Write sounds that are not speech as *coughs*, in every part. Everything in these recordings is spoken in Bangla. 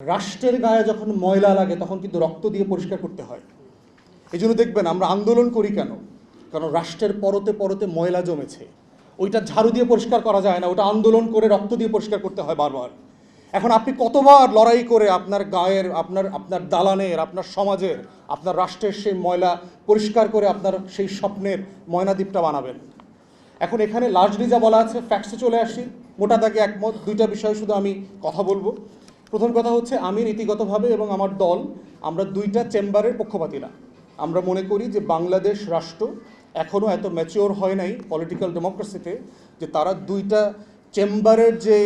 রাষ্ট্রের গায়ে যখন ময়লা লাগে, তখন কিন্তু রক্ত দিয়ে পরিষ্কার করতে হয়। এই জন্য দেখবেন, আমরা আন্দোলন করি কেন? কারণ রাষ্ট্রের পরতে পরতে ময়লা জমেছে। ওইটা ঝাড়ু দিয়ে পরিষ্কার করা যায় না, ওটা আন্দোলন করে রক্ত দিয়ে পরিষ্কার করতে হয় বারবার। এখন আপনি কতবার লড়াই করে আপনার গায়ের, আপনার আপনার দালানের, আপনার সমাজের, আপনার রাষ্ট্রের সেই ময়লা পরিষ্কার করে আপনার সেই স্বপ্নের ময়নাদ্বীপটা বানাবেন? এখন এখানে লার্জলি যা বলা আছে ফ্যাক্টসে চলে আসি। মোটা তাকে একমত, দুইটা বিষয় শুধু আমি কথা বলব। প্রথম কথা হচ্ছে আমি নীতিগতভাবে এবং আমার দল, আমরা দুইটা চেম্বারের পক্ষপাতী না আমরা মনে করি যে বাংলাদেশ রাষ্ট্র এখনও এত ম্যাচিওর হয় নাই পলিটিক্যাল ডেমোক্রেসিতে যে তারা দুইটা চেম্বারের যে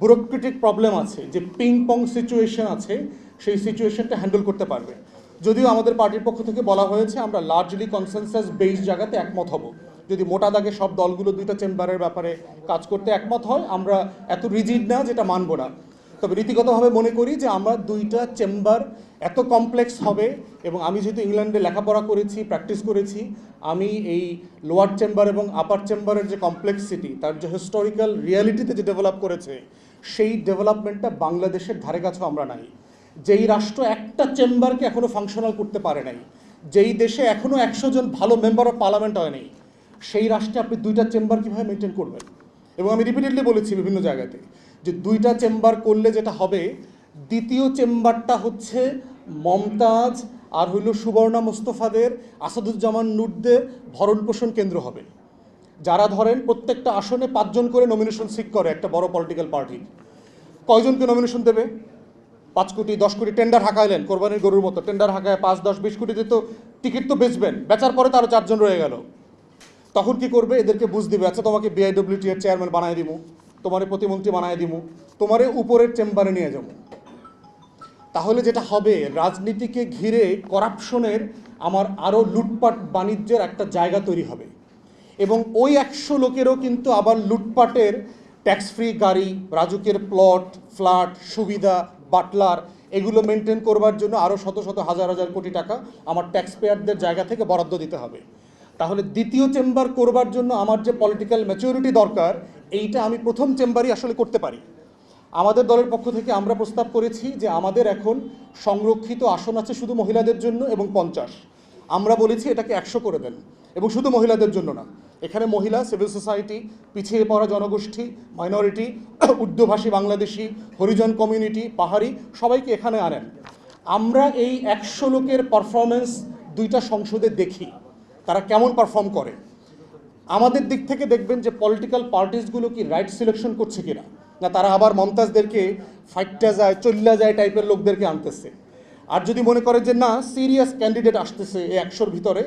ব্যুরোক্রেটিক প্রবলেম আছে, যে পিং পং সিচুয়েশন আছে, সেই সিচুয়েশনটা হ্যান্ডেল করতে পারবে। যদিও আমাদের পার্টির পক্ষ থেকে বলা হয়েছে আমরা লার্জলি কনসেনসাস বেস জায়গাতে একমত হব। যদি মোটা দাগে সব দলগুলো দুইটা চেম্বারের ব্যাপারে কাজ করতে একমত হয়, আমরা এত রিজিড না যেটা মানব না। তবে রীতিগতভাবে মনে করি যে আমরা দুইটা চেম্বার এত কমপ্লেক্স হবে এবং আমি যেহেতু ইংল্যান্ডে লেখাপড়া করেছি, প্র্যাকটিস করেছি, আমি এই লোয়ার চেম্বার এবং আপার চেম্বারের যে কমপ্লেক্সিটি তার যে হিস্টোরিক্যাল রিয়ালিটিতে যে ডেভেলপ করেছে, সেই ডেভেলপমেন্টটা বাংলাদেশের ধারে কাছেও আমরা নাই। যেই রাষ্ট্র একটা চেম্বারকে এখনও ফাংশনাল করতে পারে নাই, যেই দেশে এখনও একশো জন ভালো মেম্বার অফ পার্লামেন্ট হয়নি সেই রাষ্ট্রে আপনি দুইটা চেম্বার কীভাবে মেনটেন করবেন? এবং আমি রিপিটেডলি বলেছি বিভিন্ন জায়গাতে যে দুইটা চেম্বার করলে যেটা হবে, দ্বিতীয় চেম্বারটা হচ্ছে মমতাজ আর হইল সুবর্ণা মোস্তফাদের, আসাদুজ্জামান নুরদের ভরণ পোষণ কেন্দ্র হবে। যারা ধরেন প্রত্যেকটা আসনে পাঁচজন করে নমিনেশন সিক করে, একটা বড় পলিটিক্যাল পার্টি কয়জনকে নমিনেশন দেবে? পাঁচ কোটি, দশ কোটি টেন্ডার হাঁকাইলেন, কোরবানির গরুর মতো। টেন্ডার হাঁকায় পাঁচ, দশ, বিশ কোটিতে তো টিকিট তো বেচবেন। বেচার পরে তারও চারজন রয়ে গেল। তখন কি করবে? এদেরকে বুঝ দিবে আচ্ছা তোমাকে বিআইডব্লিউটি এর চেয়ারম্যান বানায় দিমু তোমারে প্রতিমন্ত্রী বানায় দিমু, তোমারে উপরের চেম্বারে নিয়ে যাব। তাহলে যেটা হবে, রাজনীতিকে ঘিরে করাপশনের আমার আরও লুটপাট বাণিজ্যের একটা জায়গা তৈরি হবে। এবং ওই একশো লোকেরও কিন্তু আবার লুটপাটের ট্যাক্স ফ্রি গাড়ি, রাজুকের প্লট ফ্ল্যাট সুবিধা বাটলার এগুলো মেনটেন করবার জন্য আরও শত শত হাজার হাজার কোটি টাকা আমার ট্যাক্স পেয়ারদের জায়গা থেকে বরাদ্দ দিতে হবে। তাহলে দ্বিতীয় চেম্বার করবার জন্য আমার যে পলিটিক্যাল ম্যাচুরিটি দরকার এইটা আমি প্রথম চেম্বারই আসলে করতে পারি। আমাদের দলের পক্ষ থেকে আমরা প্রস্তাব করেছি যে আমাদের এখন সংরক্ষিত আসন আছে শুধু মহিলাদের জন্য এবং পঞ্চাশ। আমরা বলেছি এটাকে একশো করে দেন এবং শুধু মহিলাদের জন্য না। এখানে মহিলা সিভিল সোসাইটি পিছিয়ে পড়া জনগোষ্ঠী মাইনরিটি উর্দুভাষী *coughs* বাংলাদেশি, হরিজন কমিউনিটি পাহাড়ি, সবাইকে এখানে আনেন। আমরা এই একশো লোকের পারফরমেন্স দুইটা সংসদে দেখি। তারা কেমন পারফর্ম করে? আমাদের দিক থেকে দেখবেন যে পলিটিক্যাল পার্টিসগুলো কি রাইট সিলেকশন করছে কিনা? না, তারা আবার মমতাজদেরকে ফাইটটা যায় চল্লা যায় টাইপের লোকদেরকে আনতেছে। আর যদি মনে করে যে না সিরিয়াস ক্যান্ডিডেট আসতেছে এই একশোর ভিতরে,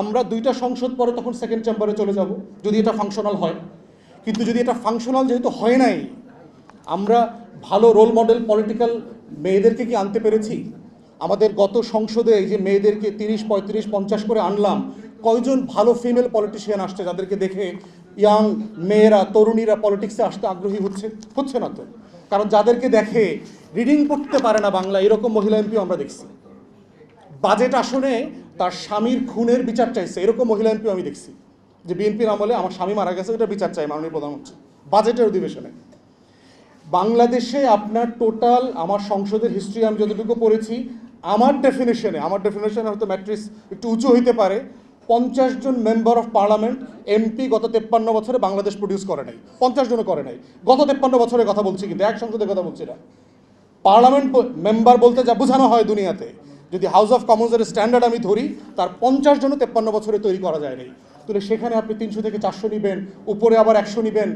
আমরা দুইটা সংসদ পরে তখন সেকেন্ড চেম্বারে চলে যাব, যদি এটা ফাংশনাল হয়। কিন্তু যদি এটা ফাংশনাল যেহেতু হয় নাই, আমরা ভালো রোল মডেল পলিটিক্যাল মেয়েদেরকে কি আনতে পেরেছি? আমাদের গত সংসদে এই যে মেয়েদেরকে তিরিশ, পঁয়ত্রিশ, পঞ্চাশ করে আনলাম কয়জন ভালো ফিমেল পলিটিশিয়ান আসছে যাদেরকে দেখে ইয়াং মেয়েরা, তরুণীরা পলিটিক্সে আসতে আগ্রহী হচ্ছে? হচ্ছে না তো। কারণ যাদেরকে দেখে রিডিং পড়তে পারে না বাংলা, এরকম মহিলা এমপিও আমরা দেখছি। বাজেট আসনে তার স্বামীর খুনের বিচার চাইছে, এরকম মহিলা এমপিও আমি দেখছি। যে বিএনপির আমলে আমার স্বামী মারা গেছে এটা বিচার চাই মাননীয় প্রধানমন্ত্রী বাজেটের অধিবেশনে। বাংলাদেশে আপনার টোটাল আমার সংসদের হিস্ট্রি আমি যতটুকু পড়েছি, আমার ডেফিনেশনে আমার ডেফিনেশনে হয়তো ম্যাট্রিক্স একটু উঁচু হইতে পারে পঞ্চাশ জন মেম্বার অফ পার্লামেন্ট এমপি গত তেপ্পান্ন বছরে বাংলাদেশ প্রডিউস করে নাই। পঞ্চাশ জনও করে নাই। গত তেপ্পান্ন বছরের কথা বলছি কিন্তু, এক সংসদের কথা বলছি না। পার্লামেন্ট মেম্বার বলতে যা বোঝানো হয় দুনিয়াতে, যদি হাউস অফ কমন্সের স্ট্যান্ডার্ড আমি ধরি, তার পঞ্চাশ জনও তেপ্পান্ন বছরে তৈরি করা যায়নি তাহলে সেখানে আপনি তিনশো থেকে চারশো নেবেন, উপরে আবার একশো নেবেন।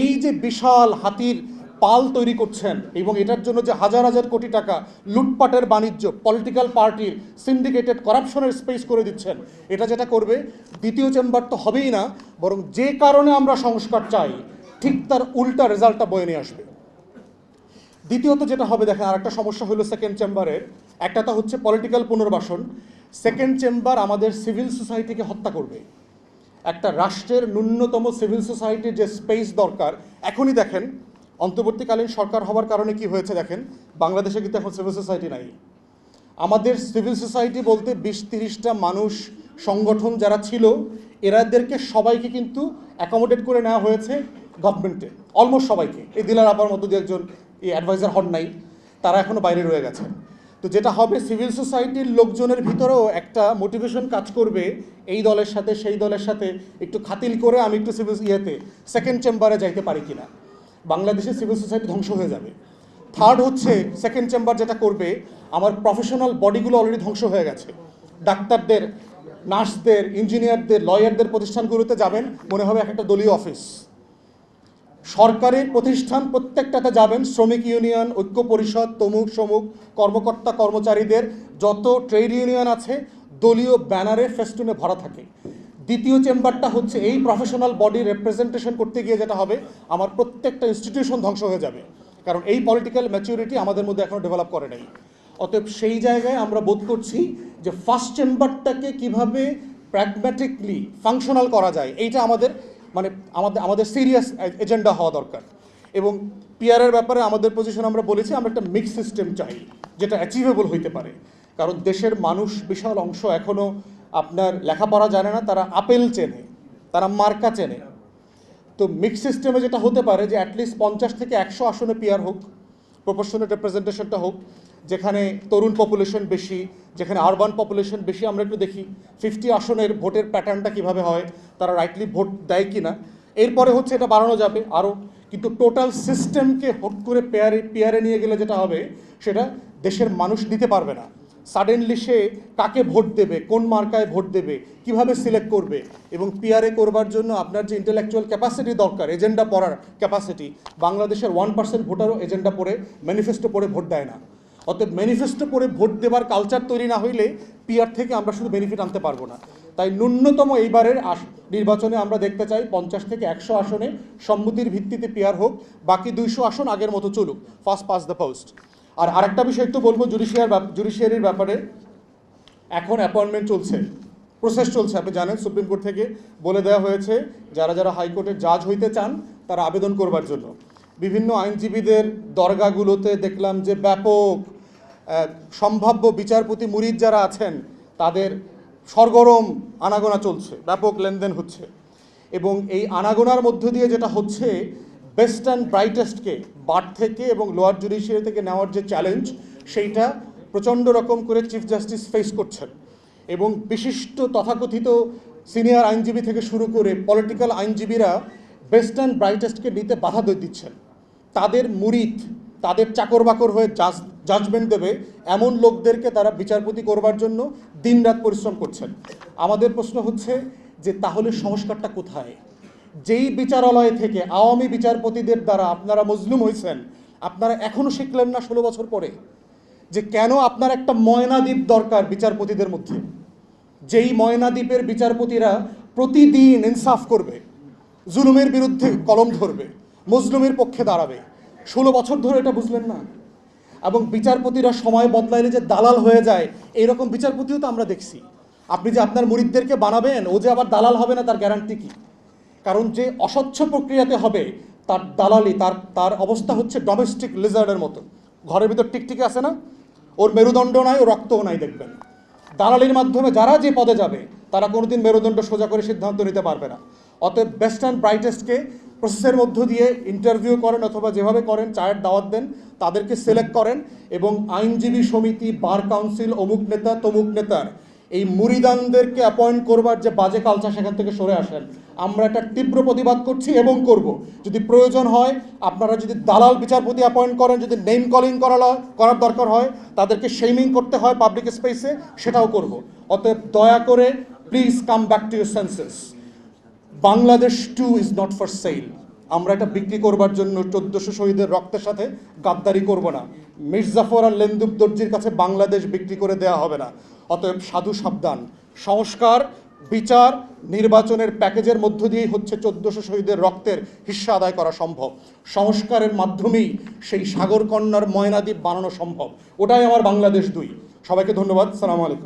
এই যে বিশাল হাতির পাল তৈরি করছেন এবং এটার জন্য যে হাজার হাজার কোটি টাকা লুটপাটের বাণিজ্য পলিটিক্যাল পার্টির সিন্ডিকেটেড করাপশনের স্পেস করে দিচ্ছেন, এটা যেটা করবে, দ্বিতীয় চেম্বার তো হবেই না, বরং যে কারণে আমরা সংস্কার চাই, ঠিক তার উল্টা রেজাল্টটা বয়ে নিয়ে আসবে। দ্বিতীয়ত যেটা হবে, দেখেন আর একটা সমস্যা হলো সেকেন্ড চেম্বারের একটা তো হচ্ছে পলিটিক্যাল পুনর্বাসন সেকেন্ড চেম্বার আমাদের সিভিল সোসাইটিকে হত্যা করবে। একটা রাষ্ট্রের ন্যূনতম সিভিল সোসাইটির যে স্পেস দরকার, এখনই দেখেন অন্তর্বর্তীকালীন সরকার হওয়ার কারণে কি হয়েছে দেখেন? বাংলাদেশে কিন্তু এখন সিভিল সোসাইটি নাই। আমাদের সিভিল সোসাইটি বলতে বিশ তিরিশটা মানুষ, সংগঠন যারা ছিল, এরাদেরকে সবাইকে কিন্তু অ্যাকোমোডেট করে নেওয়া হয়েছে গভর্নমেন্টে অলমোস্ট সবাইকে। এই দিলার আপার মতো দু একজন এই অ্যাডভাইজার হন নাই। তারা এখনও বাইরে রয়ে গেছে। তো যেটা হবে সিভিল সোসাইটির লোকজনের ভিতরেও একটা মোটিভেশন কাজ করবে, এই দলের সাথে, সেই দলের সাথে একটু খাতিল করে আমি একটু সিভিল ইয়েতে সেকেন্ড চেম্বারে যাইতে পারি কিনা। বাংলাদেশে সিভিল সোসাইটি ধ্বংস হয়ে যাবে। থার্ড হচ্ছে সেকেন্ড চেম্বার যেটা করবে, আমার প্রফেশনাল বডিগুলো অলরেডি ধ্বংস হয়ে গেছে। ডাক্তারদের, নার্সদের ইঞ্জিনিয়ারদের লয়ারদের প্রতিষ্ঠানগুলোতে যাবেন, মনে হবে এক একটা দলীয় অফিস সরকারি প্রতিষ্ঠান প্রত্যেকটাতে যাবেন, শ্রমিক ইউনিয়ন ঐক্য পরিষদ, তমুক, সমুক, কর্মকর্তা, কর্মচারীদের, যত ট্রেড ইউনিয়ন আছে, দলীয় ব্যানারে ফেস্টুনে ভরা থাকে। দ্বিতীয় চেম্বারটা হচ্ছে এই প্রফেশনাল বডি রিপ্রেজেন্টেশন করতে গিয়ে যেটা হবে, আমার প্রত্যেকটা ইনস্টিটিউশন ধ্বংস হয়ে যাবে। কারণ এই পলিটিক্যাল ম্যাচিউরিটি আমাদের মধ্যে এখনও ডেভেলপ করে নাই। অতএব সেই জায়গায় আমরা বোধ করছি যে ফার্স্ট চেম্বারটাকে কীভাবে প্র্যাগম্যাটিকলি ফাংশনাল করা যায়, এইটা আমাদের মানে আমাদের আমাদের সিরিয়াস এজেন্ডা হওয়া দরকার। এবং পিয়ারের ব্যাপারে আমাদের পজিশন আমরা বলেছি, আমরা একটা মিক্স সিস্টেম চাই, যেটা অ্যাচিভেবল হইতে পারে। কারণ দেশের মানুষ বিশাল অংশ এখনও আপনার লেখাপড়া জানে না, তারা আপেল চেনে, তারা মার্কা চেনে। তো মিক্স সিস্টেমে যেটা হতে পারে যে অ্যাটলিস্ট পঞ্চাশ থেকে একশো আসনে পিয়ার হোক প্রপোর্শনাল রিপ্রেজেন্টেশনটা হোক, যেখানে তরুণ পপুলেশন বেশি, যেখানে আরবান পপুলেশন বেশি, আমরা একটু দেখি ফিফটি আসনের ভোটের প্যাটার্নটা কীভাবে হয়, তারা রাইটলি ভোট দেয় কি না এরপরে হচ্ছে এটা বাড়ানো যাবে আরও কিন্তু টোটাল সিস্টেমকে হট করে পেয়ারে পেয়ারে নিয়ে গেলে যেটা হবে, সেটা দেশের মানুষ নিতে পারবে না। সাডেনলি সে কাকে ভোট দেবে, কোন মার্কায় ভোট দেবে, কীভাবে সিলেক্ট করবে এবং পিআরএ করবার জন্য আপনার যে ইন্টেলেকচুয়াল ক্যাপাসিটি দরকার এজেন্ডা পড়ার ক্যাপাসিটি বাংলাদেশের ওয়ান পার্সেন্ট ভোটারও এজেন্ডা পড়ে ম্যানিফেস্টো পড়ে ভোট দেয় না। অতএব ম্যানিফেস্টো পড়ে ভোট দেবার কালচার তৈরি না হইলে পিআর থেকে আমরা শুধু বেনিফিট আনতে পারব না। তাই ন্যূনতম এইবারের আস- নির্বাচনে আমরা দেখতে চাই পঞ্চাশ থেকে একশো আসনে সম্মতির ভিত্তিতে পিআর হোক, বাকি দুইশো আসন আগের মতো চলুক। ফার্স্ট পাস দ্য পোস্ট আর আরেকটা বিষয় একটু বলব জুডিশিয়ার জুডিশিয়ারির ব্যাপারে। এখন অ্যাপয়েন্টমেন্ট চলছে প্রসেস চলছে, আপনি জানেন সুপ্রিম কোর্ট থেকে বলে দেওয়া হয়েছে, যারা যারা হাইকোর্টের জাজ হইতে চান, তারা আবেদন করবার জন্য। বিভিন্ন আইনজীবীদের দরগাগুলোতে দেখলাম যে ব্যাপক সম্ভাব্য বিচারপতি মুরিদ যারা আছেন, তাদের সরগরম আনাগোনা চলছে, ব্যাপক লেনদেন হচ্ছে। এবং এই আনাগোনার মধ্য দিয়ে যেটা হচ্ছে বেস্ট অ্যান্ড ব্রাইটেস্টকে বার থেকে এবং লোয়ার জুডিশিয়ারি থেকে নেওয়ার যে চ্যালেঞ্জ, সেইটা প্রচণ্ড রকম করে চিফ জাস্টিস ফেস করছেন। এবং বিশিষ্ট তথাকথিত সিনিয়র আইনজীবী থেকে শুরু করে পলিটিক্যাল আইনজীবীরা বেস্ট অ্যান্ড ব্রাইটেস্টকে নিতে বাধা দিচ্ছেন। তাদের মুরিদ, তাদের চাকর বাকর হয়ে জাজ জাজমেন্ট দেবে এমন লোকদেরকে তারা বিচারপতি করবার জন্য দিনরাত পরিশ্রম করছেন। আমাদের প্রশ্ন হচ্ছে যে তাহলে সংস্কারটা কোথায়? যেই বিচারালয় থেকে আওয়ামী বিচারপতিদের দ্বারা আপনারা মজলুম হয়েছেন, আপনারা এখনও শিখলেন না ষোলো বছর পরে যে কেন আপনার একটা ময়নাদ্বীপ দরকার বিচারপতিদের মধ্যে। যেই ময়নাদ্বীপের বিচারপতিরা প্রতিদিন ইনসাফ করবে, জুলুমের বিরুদ্ধে কলম ধরবে, মজলুমের পক্ষে দাঁড়াবে। ষোলো বছর ধরে এটা বুঝলেন না। এবং বিচারপতিরা সময় বদলাইলে যে দালাল হয়ে যায়, এইরকম বিচারপতিও তো আমরা দেখছি। আপনি যে আপনার মুরিদদেরকে বানাবেন, ও যে আবার দালাল হবে না, তার গ্যারান্টি কি? কারণ যে অস্বচ্ছ প্রক্রিয়াতে হবে, তার দালালি, তার তার অবস্থা হচ্ছে ডোমেস্টিক লিজার্ডের মতো। ঘরের ভিতর টিকটিকে আছে না? ওর মেরুদণ্ড নাই, ও রক্তও নাই, দেখবেন। দালালির মাধ্যমে যারা যে পদে যাবে, তারা কোনোদিন মেরুদণ্ড সোজা করে সিদ্ধান্ত নিতে পারবে না। অতএব বেস্ট অ্যান্ড ব্রাইটেস্টকে প্রসেসের মধ্য দিয়ে ইন্টারভিউ করেন অথবা যেভাবে করেন, চায়ের দাওয়াত দেন, তাদেরকে সিলেক্ট করেন এবং আইনজীবী সমিতি বার কাউন্সিল অমুক নেতা, তমুক নেতার এই মুরিদানদেরকে অ্যাপয়েন্ট করবার যে বাজে কালচার সেখান থেকে সরে আসেন। আমরা একটা তীব্র প্রতিবাদ করছি এবং করব। যদি প্রয়োজন হয়, আপনারা যদি দালাল বিচারপতি অ্যাপয়েন্ট করেন, যদি নেম কলিং করা করার দরকার হয়, তাদেরকে শেমিং করতে হয় পাবলিক স্পেসে সেটাও করব। অতএব দয়া করে please come back to your senses Bangladesh too is not for sale আমরা এটা বিক্রি করবার জন্য চোদ্দশো শহীদের রক্তের সাথে গাদ্দারি করব না। মির্জাফর আর লেন্দুব দর্জির কাছে বাংলাদেশ বিক্রি করে দেওয়া হবে না। অতএব সাধু সাবধান। সংস্কার, বিচার, নির্বাচনের প্যাকেজের মধ্য দিয়েই হচ্ছে চোদ্দশো শহীদের রক্তের হিস্সা আদায় করা সম্ভব। সংস্কারের মাধ্যমেই সেই সাগরকন্যার ময়নাদ্বীপ বানানো সম্ভব। ওটাই আমার বাংলাদেশ দুই। সবাইকে ধন্যবাদ। সালাম আলাইকুম।